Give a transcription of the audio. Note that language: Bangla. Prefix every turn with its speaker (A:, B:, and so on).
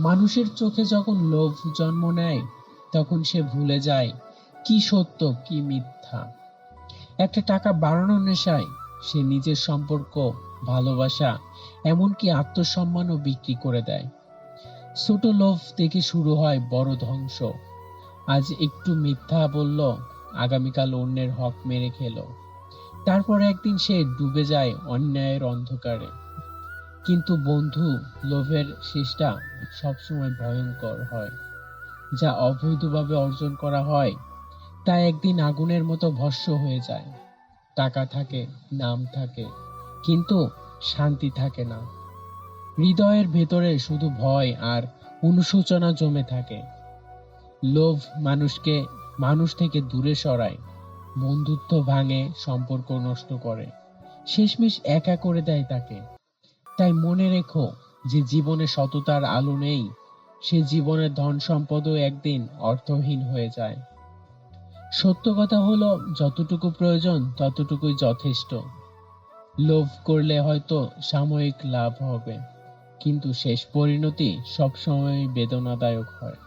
A: মানুষের চোখে যখন লোভ জন্ম নেয়, তখন সে ভুলে যায়, কি সত্য, কি মিথ্যা। একটা টাকা বাড়ানোর নেশায় সে নিজের সম্পর্ক, ভালোবাসা, এমনকি আত্মসম্মানও বিক্রি করে দেয়। ছোট লোভ থেকে শুরু হয় বড় ধ্বংস। আজ একটু মিথ্যা বলল, আগামীকাল অন্যের হক মেরে খেলো। তারপর একদিন সে ডুবে যায় অন্যায়ের অন্ধকারে। কিন্তু বন্ধু, লোভের শেষটা সবসময় ভয়ঙ্কর হয়। যা অবৈধভাবে অর্জন করা হয়, তা একদিন আগুনের মতো ভস্য হয়ে যায়। টাকা থাকে, নাম থাকে, কিন্তু শান্তি থাকে না। হৃদয়ের ভেতরে শুধু ভয় আর অনুশোচনা জমে থাকে। লোভ মানুষকে, মানুষ থেকে দূরে সরায়, বন্ধুত্ব ভাঙে, সম্পর্ক নষ্ট করে। শেষমেশ একা করে দেয় তাকে। তাই মনে রেখো যে জীবনে সততার আলো নেই। সে জীবনের ধন সম্পদও একদিন অর্থহীন হয়ে যায়। সত্য কথা হলো, যতটুকু প্রয়োজন ততটুকুই যথেষ্ট। লোভ করলে হয়তো সাময়িক লাভ হবে, কিন্তু শেষ পরিণতি সবসময় বেদনাদায়ক হয়।